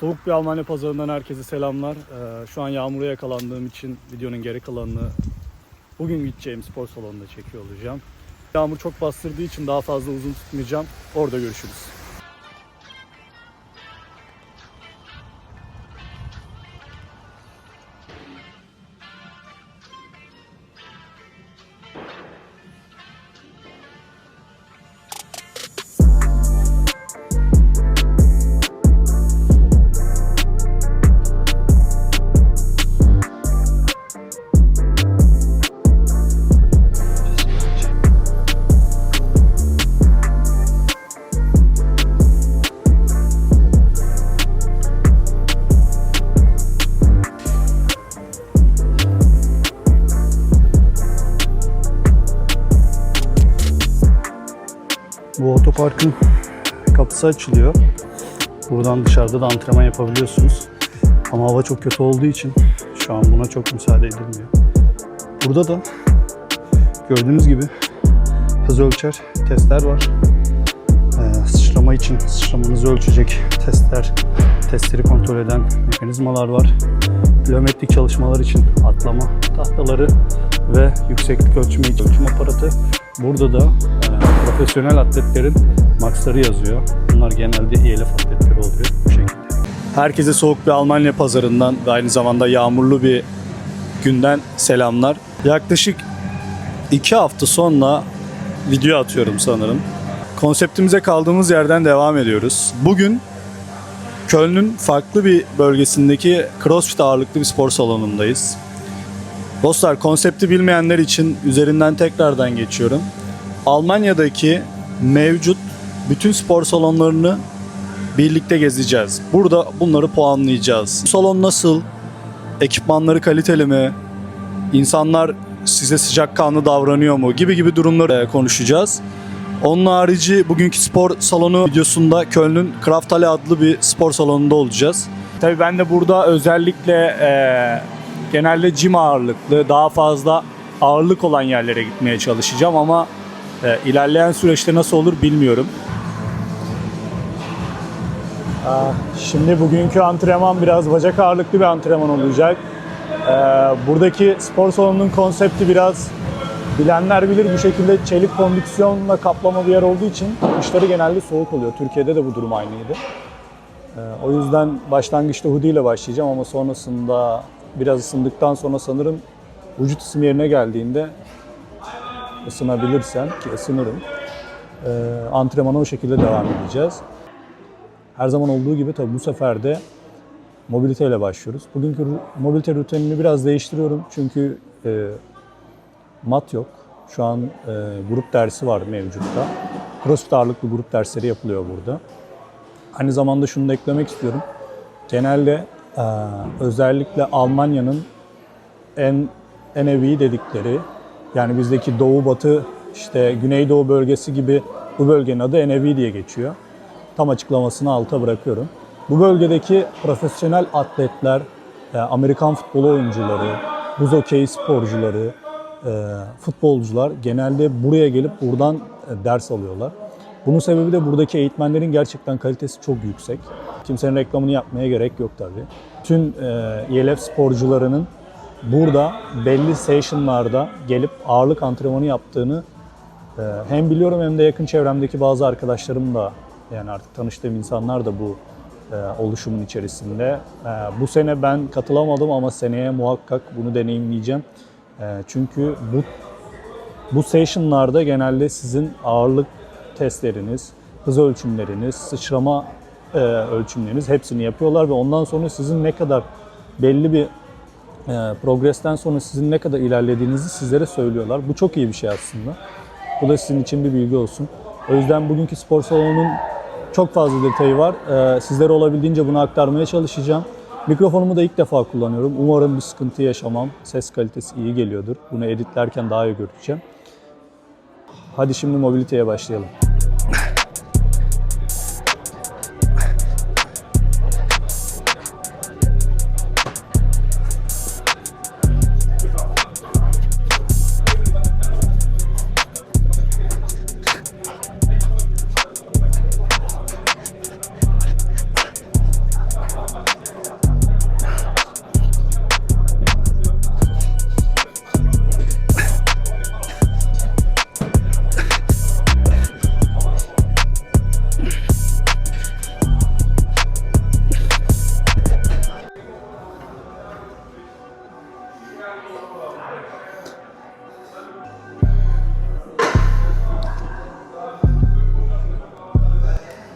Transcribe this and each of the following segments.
Soğuk bir Almanya pazarından herkese selamlar. Ee, şu an yağmura yakalandığım için videonun geri kalanını bugün gideceğim spor salonunda çekiyor olacağım. Yağmur çok bastırdığı için daha fazla uzun tutmayacağım. Orada görüşürüz. Bu otoparkın kapısı açılıyor. Buradan dışarıda da antrenman yapabiliyorsunuz. Ama hava çok kötü olduğu için şu an buna çok müsaade edilmiyor. Burada da gördüğünüz gibi hız ölçer testler var. Ee, sıçrama için sıçramanızı ölçecek testler, testleri kontrol eden mekanizmalar var. Plyometrik çalışmalar için atlama tahtaları ve yükseklik ölçümü için ölçüm aparatı. Burada da e, profesyonel atletlerin maksları yazıyor. Bunlar genelde ELF atletleri oluyor bu şekilde. Herkese soğuk bir Almanya pazarından ve aynı zamanda yağmurlu bir günden selamlar. Yaklaşık iki hafta sonra video atıyorum sanırım. Konseptimize kaldığımız yerden devam ediyoruz. Bugün Köln'ün farklı bir bölgesindeki CrossFit ağırlıklı bir spor salonundayız. Dostlar konsepti bilmeyenler için üzerinden tekrardan geçiyorum. Almanya'daki mevcut bütün spor salonlarını birlikte gezeceğiz. Burada bunları puanlayacağız. Salon nasıl? Ekipmanları kaliteli mi? İnsanlar size sıcakkanlı davranıyor mu? Gibi gibi durumları e, konuşacağız. Onun harici bugünkü spor salonu videosunda Köln'ün Krafthalle adlı bir spor salonunda olacağız. Tabii ben de burada özellikle e, genelde gym ağırlıklı, daha fazla ağırlık olan yerlere gitmeye çalışacağım ama e, ilerleyen süreçte nasıl olur bilmiyorum. Şimdi bugünkü antrenman biraz bacak ağırlıklı bir antrenman olacak. Ee, buradaki spor salonunun konsepti biraz bilenler bilir bu şekilde çelik kondüksiyonla kaplama bir yer olduğu için kışları genelde soğuk oluyor. Türkiye'de de bu durum aynıydı. Ee, o yüzden başlangıçta hoodie ile başlayacağım ama sonrasında biraz ısındıktan sonra sanırım vücut ısım yerine geldiğinde ısınabilirsem ki ısınırım. Ee, antrenmana o şekilde devam edeceğiz. Her zaman olduğu gibi tabii bu sefer de mobiliteyle başlıyoruz. Bugünkü mobilite rutinini biraz değiştiriyorum çünkü e, mat yok. Şu an e, grup dersi var mevcutta. CrossFit ağırlıklı grup dersleri yapılıyor burada. Aynı zamanda şunu da eklemek istiyorum. Genelde e, özellikle Almanya'nın en evi dedikleri yani bizdeki doğu batı işte güneydoğu bölgesi gibi bu bölgenin adı Enevi diye geçiyor. Tam açıklamasını alta bırakıyorum. Bu bölgedeki profesyonel atletler, e, Amerikan futbolu oyuncuları, buz hokeyi sporcuları, e, futbolcular genelde buraya gelip buradan e, ders alıyorlar. Bunun sebebi de buradaki eğitmenlerin gerçekten kalitesi çok yüksek. Kimsenin reklamını yapmaya gerek yok tabii. Tüm ELF sporcularının burada belli session'larda gelip ağırlık antrenmanı yaptığını ee, hem biliyorum hem de yakın çevremdeki bazı arkadaşlarım da yani artık tanıştığım insanlar da bu e, oluşumun içerisinde. E, bu sene ben katılamadım ama seneye muhakkak bunu deneyimleyeceğim. E, çünkü bu bu session'larda genelde sizin ağırlık testleriniz, hız ölçümleriniz, sıçrama e, ölçümleriniz hepsini yapıyorlar ve ondan sonra sizin ne kadar belli bir e, progresten sonra sizin ne kadar ilerlediğinizi sizlere söylüyorlar. Bu çok iyi bir şey aslında. Bu da sizin için bir bilgi olsun. O yüzden bugünkü spor salonunun çok fazla detayı var. Ee, sizlere olabildiğince bunu aktarmaya çalışacağım. Mikrofonumu da ilk defa kullanıyorum. Umarım bir sıkıntı yaşamam. Ses kalitesi iyi geliyordur. Bunu editlerken daha iyi göreceğim. Hadi şimdi mobiliteye başlayalım.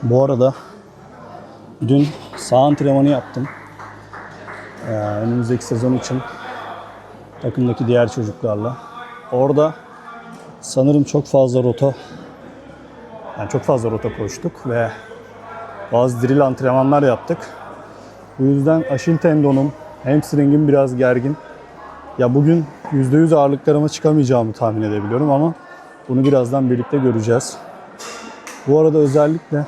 Bu arada dün sağ antrenmanı yaptım. Ee, önümüzdeki sezon için takımdaki diğer çocuklarla. Orada sanırım çok fazla rota yani çok fazla rota koştuk ve bazı drill antrenmanlar yaptık. Bu yüzden aşil tendonum, hamstringim biraz gergin. Ya bugün %100 ağırlıklarıma çıkamayacağımı tahmin edebiliyorum ama bunu birazdan birlikte göreceğiz. Bu arada özellikle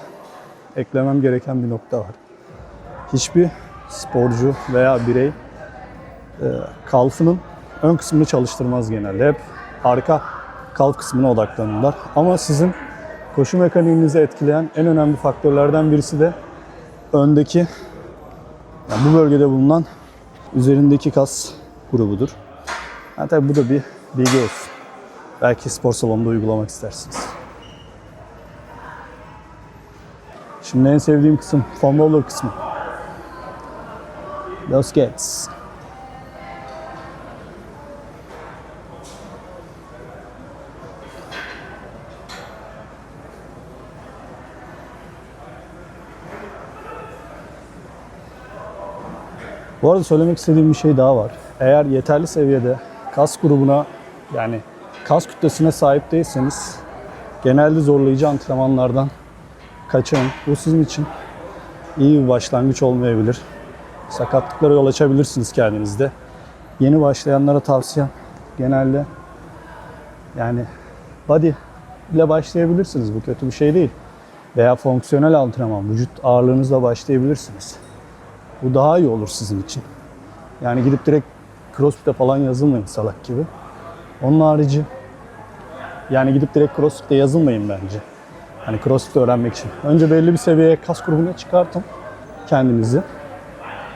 eklemem gereken bir nokta var. Hiçbir sporcu veya birey e, kalfının ön kısmını çalıştırmaz genelde. Hep arka kalf kısmına odaklanırlar. Ama sizin koşu mekaniğinizi etkileyen en önemli faktörlerden birisi de öndeki yani bu bölgede bulunan üzerindeki kas grubudur. Yani tabii bu da bir bilgi olsun. Belki spor salonunda uygulamak istersiniz. Şimdi en sevdiğim kısım foam roller kısmı. Los Gets. Bu arada söylemek istediğim bir şey daha var. Eğer yeterli seviyede kas grubuna yani kas kütlesine sahip değilseniz genelde zorlayıcı antrenmanlardan kaçının. Bu sizin için iyi bir başlangıç olmayabilir. Sakatlıklara yol açabilirsiniz kendinizde. Yeni başlayanlara tavsiyem genelde yani body ile başlayabilirsiniz. Bu kötü bir şey değil. Veya fonksiyonel antrenman, vücut ağırlığınızla başlayabilirsiniz. Bu daha iyi olur sizin için. Yani gidip direkt crossfit'e falan yazılmayın salak gibi. Onun harici yani gidip direkt crossfit'e yazılmayın bence. Hani crossfit öğrenmek için. Önce belli bir seviyeye kas grubuna çıkartın kendinizi.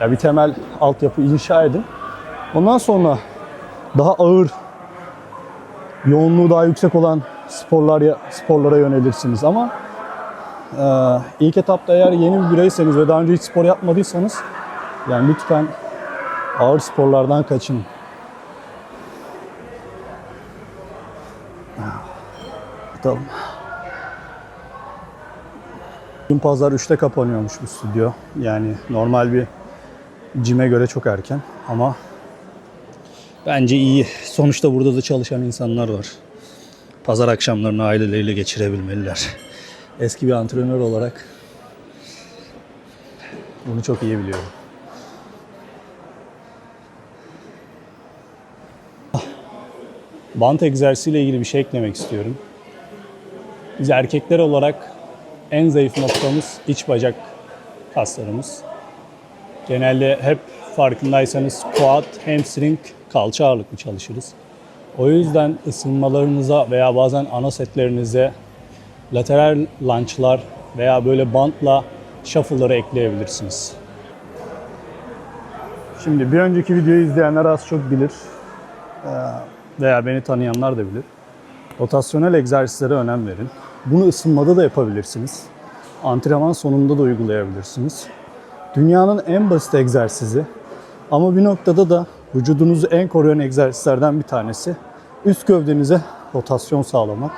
Ya bir temel altyapı inşa edin. Ondan sonra daha ağır, yoğunluğu daha yüksek olan sporlar sporlara yönelirsiniz. Ama e, ilk etapta eğer yeni bir bireyseniz ve daha önce hiç spor yapmadıysanız yani lütfen ağır sporlardan kaçının. Bakalım. Dün pazar 3'te kapanıyormuş bu stüdyo. Yani normal bir cime göre çok erken ama bence iyi. Sonuçta burada da çalışan insanlar var. Pazar akşamlarını aileleriyle geçirebilmeliler. Eski bir antrenör olarak bunu çok iyi biliyorum. Bant egzersiziyle ilgili bir şey eklemek istiyorum. Biz erkekler olarak en zayıf noktamız iç bacak kaslarımız. Genelde hep farkındaysanız quad, hamstring, kalça ağırlıklı çalışırız. O yüzden ısınmalarınıza veya bazen ana setlerinize lateral lunge'lar veya böyle bantla shuffle'ları ekleyebilirsiniz. Şimdi bir önceki videoyu izleyenler az çok bilir veya beni tanıyanlar da bilir. Rotasyonel egzersizlere önem verin. Bunu ısınmada da yapabilirsiniz. Antrenman sonunda da uygulayabilirsiniz. Dünyanın en basit egzersizi ama bir noktada da vücudunuzu en koruyan egzersizlerden bir tanesi üst gövdenize rotasyon sağlamak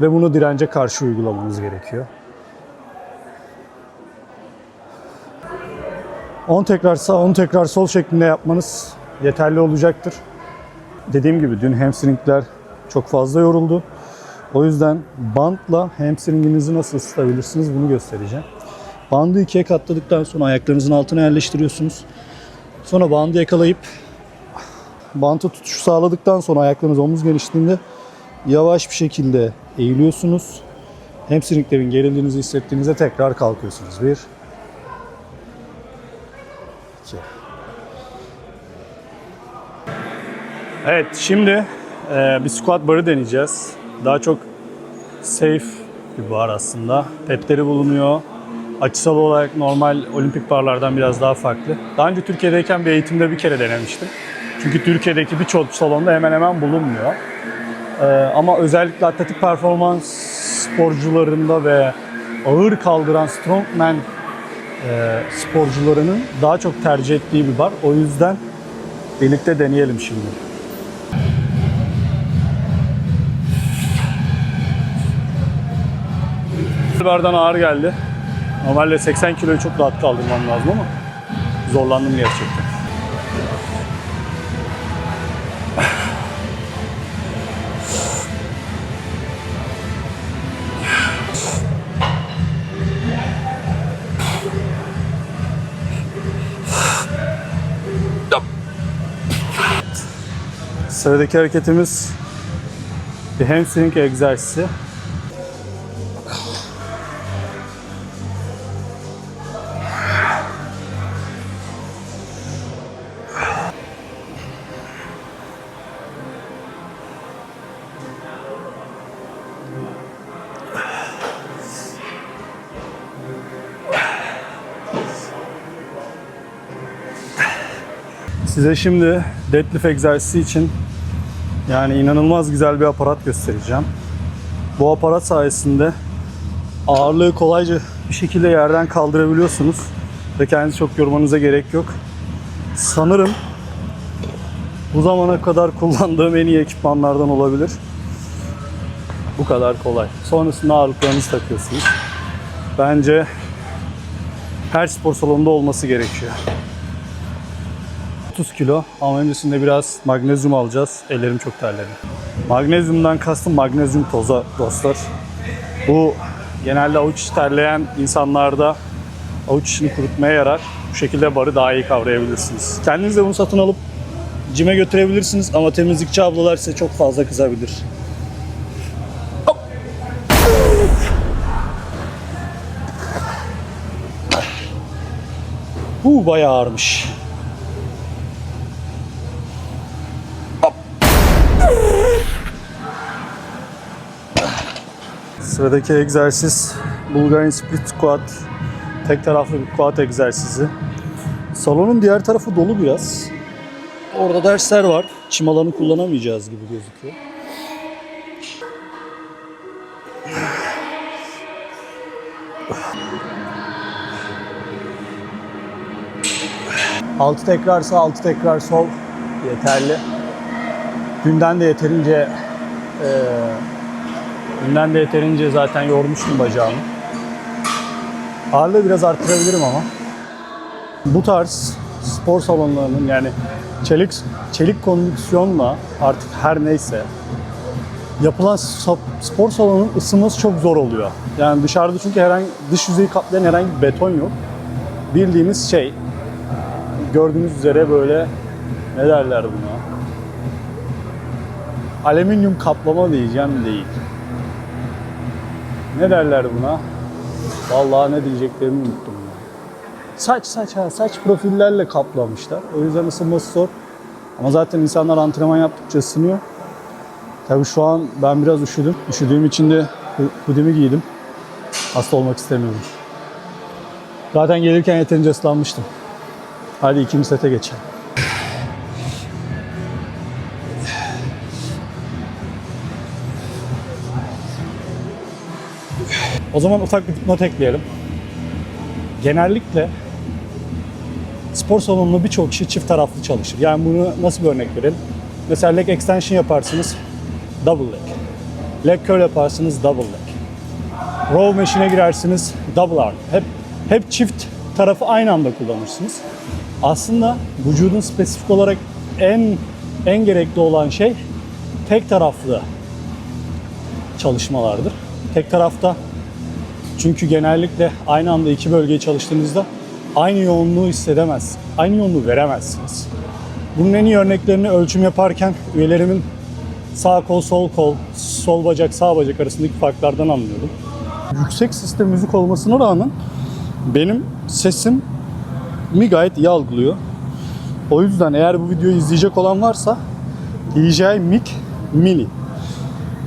ve bunu dirence karşı uygulamanız gerekiyor. 10 tekrar sağ, 10 tekrar sol şeklinde yapmanız yeterli olacaktır. Dediğim gibi dün hamstringler çok fazla yoruldu. O yüzden bantla hamstringinizi nasıl ısıtabilirsiniz bunu göstereceğim. Bandı ikiye katladıktan sonra ayaklarınızın altına yerleştiriyorsunuz. Sonra bandı yakalayıp bantı tutuşu sağladıktan sonra ayaklarınız omuz genişliğinde yavaş bir şekilde eğiliyorsunuz. Hamstringlerin gerildiğinizi hissettiğinizde tekrar kalkıyorsunuz. Bir, iki. Evet şimdi e, bir squat barı deneyeceğiz. Daha çok safe bir bar aslında. Petleri bulunuyor. Açısal olarak normal olimpik barlardan biraz daha farklı. Daha önce Türkiye'deyken bir eğitimde bir kere denemiştim. Çünkü Türkiye'deki birçok salonda hemen hemen bulunmuyor. Ee, ama özellikle atletik performans sporcularında ve ağır kaldıran strongman e, sporcularının daha çok tercih ettiği bir bar. O yüzden birlikte deneyelim şimdi. Bardan ağır geldi. Normalde 80 kiloyu çok rahat kaldırmam lazım ama zorlandım gerçekten. Sıradaki hareketimiz bir hamstring egzersizi. Size şimdi deadlift egzersizi için yani inanılmaz güzel bir aparat göstereceğim. Bu aparat sayesinde ağırlığı kolayca bir şekilde yerden kaldırabiliyorsunuz ve kendinizi çok yormanıza gerek yok. Sanırım bu zamana kadar kullandığım en iyi ekipmanlardan olabilir. Bu kadar kolay. Sonrasında ağırlıklarınızı takıyorsunuz. Bence her spor salonunda olması gerekiyor. 30 kilo ama öncesinde biraz magnezyum alacağız. Ellerim çok terledi. Magnezyumdan kastım magnezyum toza dostlar. Bu genelde avuç içi terleyen insanlarda avuç içini kurutmaya yarar. Bu şekilde barı daha iyi kavrayabilirsiniz. Kendiniz de bunu satın alıp cime götürebilirsiniz ama temizlikçi ablalar size çok fazla kızabilir. Bu bayağı ağırmış. Sıradaki egzersiz Bulgarian Split Squat. Tek taraflı bir quat egzersizi. Salonun diğer tarafı dolu biraz. Orada dersler var. Çim alanı kullanamayacağız gibi gözüküyor. Altı tekrar sağ, altı tekrar sol yeterli. Dünden de yeterince eee Dünden de yeterince zaten yormuştum bacağımı. Ağırlığı biraz arttırabilirim ama. Bu tarz spor salonlarının yani çelik çelik kondisyonla artık her neyse yapılan spor salonunun ısınması çok zor oluyor. Yani dışarıda çünkü herhangi dış yüzeyi kaplayan herhangi bir beton yok. Bildiğiniz şey gördüğünüz üzere böyle ne derler buna? Alüminyum kaplama diyeceğim değil. Ne derler buna? Vallahi ne diyeceklerimi unuttum ya. Saç saç ha, saç profillerle kaplamışlar. O yüzden ısınması zor. Ama zaten insanlar antrenman yaptıkça ısınıyor. Tabii şu an ben biraz üşüdüm. Üşüdüğüm için de hu- hoodie'mi giydim. Hasta olmak istemiyorum. Zaten gelirken yeterince ıslanmıştım. Hadi ikinci sete geçelim. O zaman ufak bir dipnot ekleyelim. Genellikle spor salonunda birçok kişi çift taraflı çalışır. Yani bunu nasıl bir örnek verelim? Mesela leg extension yaparsınız, double leg. Leg curl yaparsınız, double leg. Row machine'e girersiniz, double arm. Hep hep çift tarafı aynı anda kullanırsınız. Aslında vücudun spesifik olarak en en gerekli olan şey tek taraflı çalışmalardır. Tek tarafta çünkü genellikle aynı anda iki bölgeyi çalıştığınızda aynı yoğunluğu hissedemez, aynı yoğunluğu veremezsiniz. Bunun en iyi örneklerini ölçüm yaparken üyelerimin sağ kol, sol kol, sol bacak, sağ bacak arasındaki farklardan anlıyordum. Yüksek sesle müzik olmasına rağmen benim sesim mi gayet iyi algılıyor. O yüzden eğer bu videoyu izleyecek olan varsa DJI Mic Mini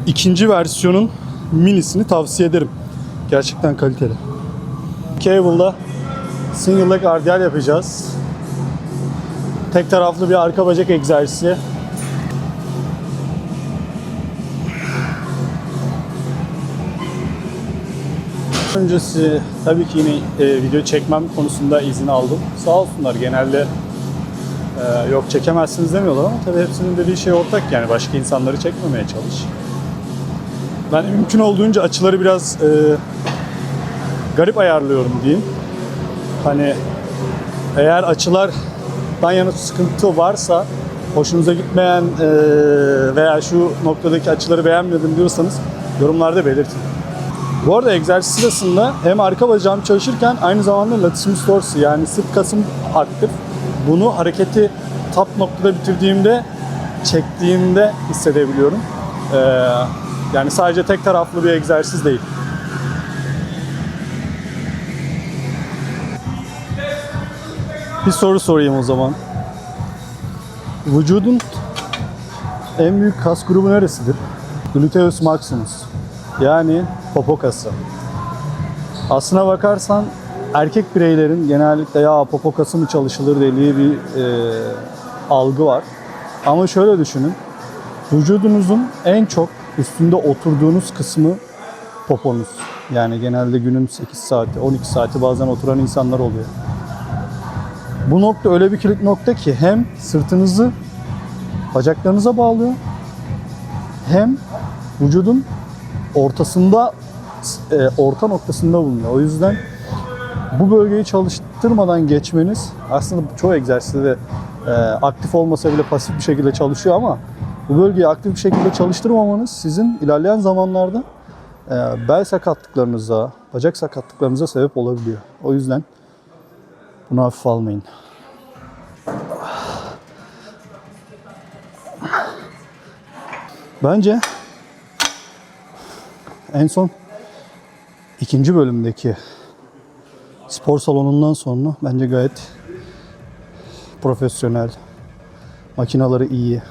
ikinci versiyonun minisini tavsiye ederim. Gerçekten kaliteli. Cable'da single leg RDL yapacağız. Tek taraflı bir arka bacak egzersizi. Öncesi tabii ki yine e, video çekmem konusunda izin aldım. Sağ olsunlar genelde e, yok çekemezsiniz demiyorlar ama tabii hepsinin dediği şey ortak yani başka insanları çekmemeye çalış. Ben mümkün olduğunca açıları biraz e, garip ayarlıyorum diyeyim. Hani eğer açılardan yana sıkıntı varsa hoşunuza gitmeyen eee, veya şu noktadaki açıları beğenmedim diyorsanız yorumlarda belirtin. Bu arada egzersiz sırasında hem arka bacağım çalışırken aynı zamanda latissimus dorsi yani sırt kasım aktif. Bunu hareketi top noktada bitirdiğimde, çektiğimde hissedebiliyorum. Ee, yani sadece tek taraflı bir egzersiz değil. Bir soru sorayım o zaman. Vücudun en büyük kas grubu neresidir? Gluteus maximus. Yani popo kası. Aslına bakarsan erkek bireylerin genellikle ya popo kası mı çalışılır dediği bir e, algı var. Ama şöyle düşünün. Vücudunuzun en çok üstünde oturduğunuz kısmı poponuz. Yani genelde günün 8 saati, 12 saati bazen oturan insanlar oluyor. Bu nokta öyle bir kilit nokta ki hem sırtınızı bacaklarınıza bağlıyor hem vücudun ortasında e, orta noktasında bulunuyor. O yüzden bu bölgeyi çalıştırmadan geçmeniz aslında çoğu egzersizde de e, aktif olmasa bile pasif bir şekilde çalışıyor ama bu bölgeyi aktif bir şekilde çalıştırmamanız sizin ilerleyen zamanlarda e, bel sakatlıklarınıza, bacak sakatlıklarınıza sebep olabiliyor. O yüzden bunu hafife almayın. Bence en son ikinci bölümdeki spor salonundan sonra bence gayet profesyonel, makinaları iyi,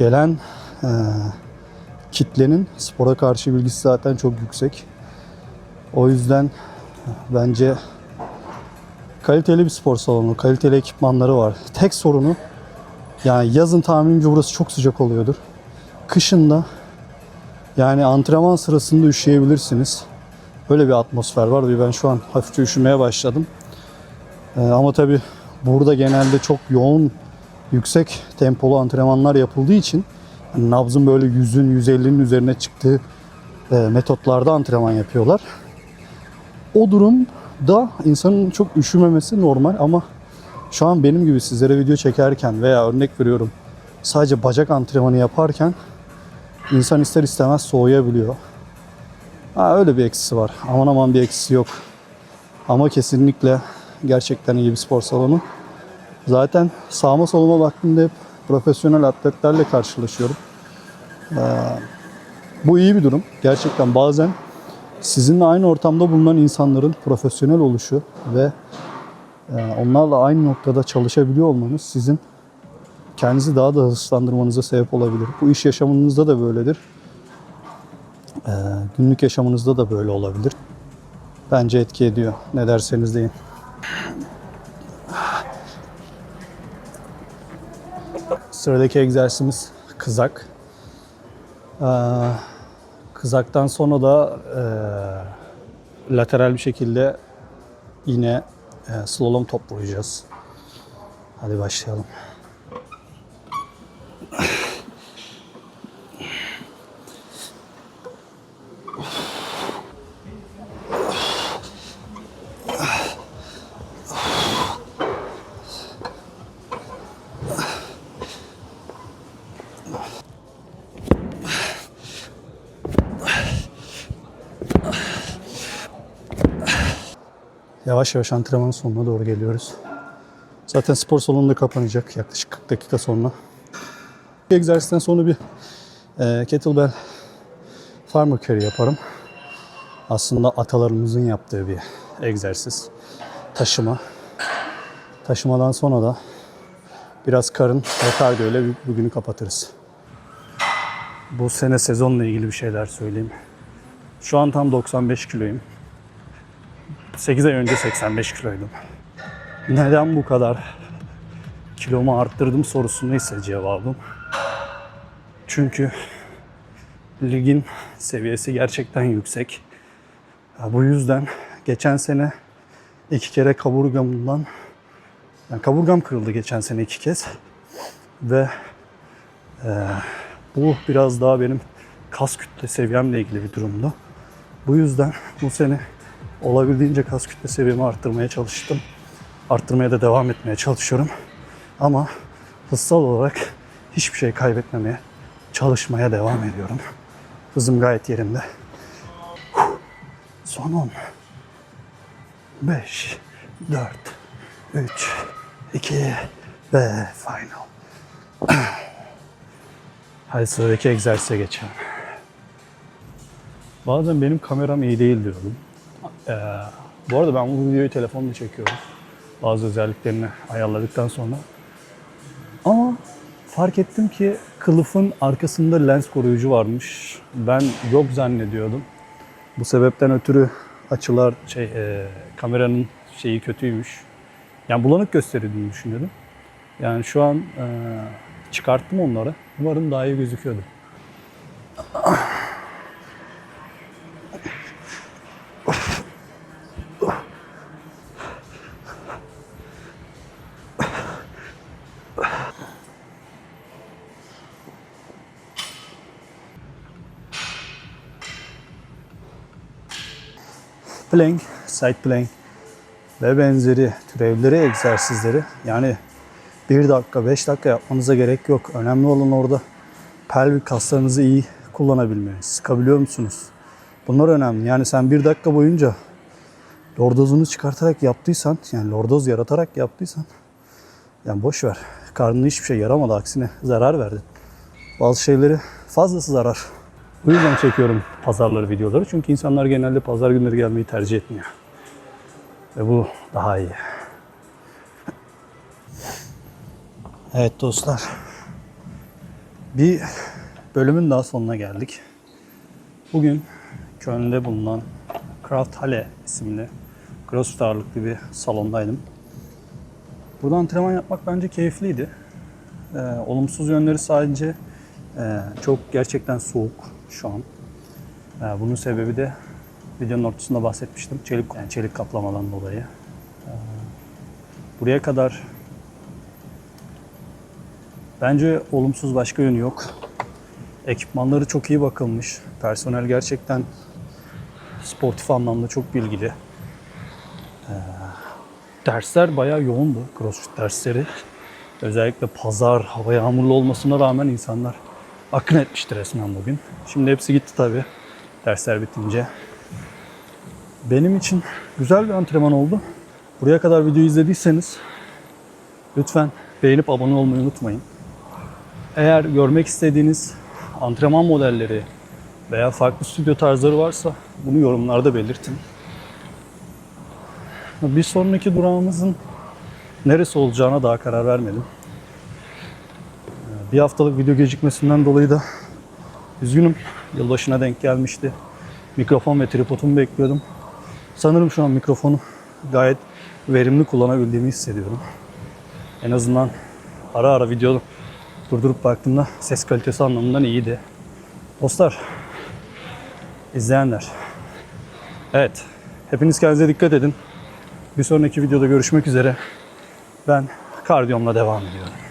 gelen eee, kitlenin spora karşı bilgisi zaten çok yüksek. O yüzden bence kaliteli bir spor salonu, kaliteli ekipmanları var. Tek sorunu yani yazın tahminimce burası çok sıcak oluyordur. Kışın da yani antrenman sırasında üşüyebilirsiniz. Böyle bir atmosfer var ve ben şu an hafifçe üşümeye başladım. Ee, ama tabi burada genelde çok yoğun, yüksek tempolu antrenmanlar yapıldığı için hani nabzın böyle 100'ün, 150'nin üzerine çıktığı e, metotlarda antrenman yapıyorlar. O durumda insanın çok üşümemesi normal ama şu an benim gibi sizlere video çekerken veya örnek veriyorum sadece bacak antrenmanı yaparken insan ister istemez soğuyabiliyor. Ha, öyle bir eksisi var. Aman aman bir eksisi yok. Ama kesinlikle gerçekten iyi bir spor salonu. Zaten sağıma soluma baktığımda hep profesyonel atletlerle karşılaşıyorum. Ee, bu iyi bir durum. Gerçekten bazen sizinle aynı ortamda bulunan insanların profesyonel oluşu ve e, onlarla aynı noktada çalışabiliyor olmanız sizin kendinizi daha da hızlandırmanıza sebep olabilir. Bu iş yaşamınızda da böyledir. Ee, günlük yaşamınızda da böyle olabilir. Bence etki ediyor. Ne derseniz deyin. Sıradaki egzersizimiz kızak. Ee, kızaktan sonra da e, lateral bir şekilde yine e, slalom top vuracağız. Hadi başlayalım. Yavaş yavaş antrenmanın sonuna doğru geliyoruz. Zaten spor salonu da kapanacak yaklaşık 40 dakika sonra. Egzersizden sonra bir e, kettlebell farmer carry yaparım. Aslında atalarımızın yaptığı bir egzersiz. Taşıma. Taşımadan sonra da biraz karın ve kardiyo ile bugünü kapatırız. Bu sene sezonla ilgili bir şeyler söyleyeyim. Şu an tam 95 kiloyum. 8 ay önce 85 kiloydum. Neden bu kadar kilomu arttırdım sorusuna ise cevabım. Çünkü ligin seviyesi gerçekten yüksek. Bu yüzden geçen sene iki kere kaburgamdan yani kaburgam kırıldı geçen sene iki kez ve e, bu biraz daha benim kas kütle seviyemle ilgili bir durumdu. Bu yüzden bu sene olabildiğince kas kütle seviyemi arttırmaya çalıştım. Arttırmaya da devam etmeye çalışıyorum. Ama hızsal olarak hiçbir şey kaybetmemeye çalışmaya devam ediyorum. Hızım gayet yerinde. Son 10. 5, 4, 3, 2 ve final. Hadi sıradaki egzersize geçelim. Bazen benim kameram iyi değil diyordum. Ee, bu arada ben bu videoyu telefonla çekiyorum. Bazı özelliklerini ayarladıktan sonra. Ama fark ettim ki kılıfın arkasında lens koruyucu varmış. Ben yok zannediyordum. Bu sebepten ötürü açılar şey e, kameranın şeyi kötüymüş. Yani bulanık gösterildiğini düşünüyordum. Yani şu an e, çıkarttım onları. Umarım daha iyi gözüküyordu. Plank, side plank ve benzeri türevleri egzersizleri yani 1 dakika 5 dakika yapmanıza gerek yok. Önemli olan orada pelvik kaslarınızı iyi kullanabilmeniz. Sıkabiliyor musunuz? Bunlar önemli. Yani sen 1 dakika boyunca lordozunu çıkartarak yaptıysan yani lordoz yaratarak yaptıysan yani boş ver. Karnına hiçbir şey yaramadı. Aksine zarar verdin. Bazı şeyleri fazlası zarar. Bu yüzden çekiyorum pazarları videoları. Çünkü insanlar genelde pazar günleri gelmeyi tercih etmiyor. Ve bu daha iyi. Evet dostlar. Bir bölümün daha sonuna geldik. Bugün Köln'de bulunan Kraft Halle isimli CrossFit ağırlıklı bir salondaydım. Burada antrenman yapmak bence keyifliydi. Ee, olumsuz yönleri sadece e, çok gerçekten soğuk şu an. Ee, bunun sebebi de videonun ortasında bahsetmiştim. Çelik, yani çelik kaplamadan dolayı. Ee, buraya kadar bence olumsuz başka yönü yok. Ekipmanları çok iyi bakılmış. Personel gerçekten sportif anlamda çok bilgili. Ee, dersler bayağı yoğundu. CrossFit dersleri. Özellikle pazar, hava yağmurlu olmasına rağmen insanlar akın etmişti resmen bugün. Şimdi hepsi gitti tabii dersler bitince. Benim için güzel bir antrenman oldu. Buraya kadar videoyu izlediyseniz lütfen beğenip abone olmayı unutmayın. Eğer görmek istediğiniz antrenman modelleri veya farklı stüdyo tarzları varsa bunu yorumlarda belirtin. Bir sonraki durağımızın neresi olacağına daha karar vermedim. Bir haftalık video gecikmesinden dolayı da üzgünüm. Yılbaşına denk gelmişti. Mikrofon ve tripodumu bekliyordum. Sanırım şu an mikrofonu gayet verimli kullanabildiğimi hissediyorum. En azından ara ara video durdurup baktığımda ses kalitesi anlamından iyiydi. Dostlar, izleyenler. Evet, hepiniz kendinize dikkat edin. Bir sonraki videoda görüşmek üzere. Ben kardiyomla devam ediyorum.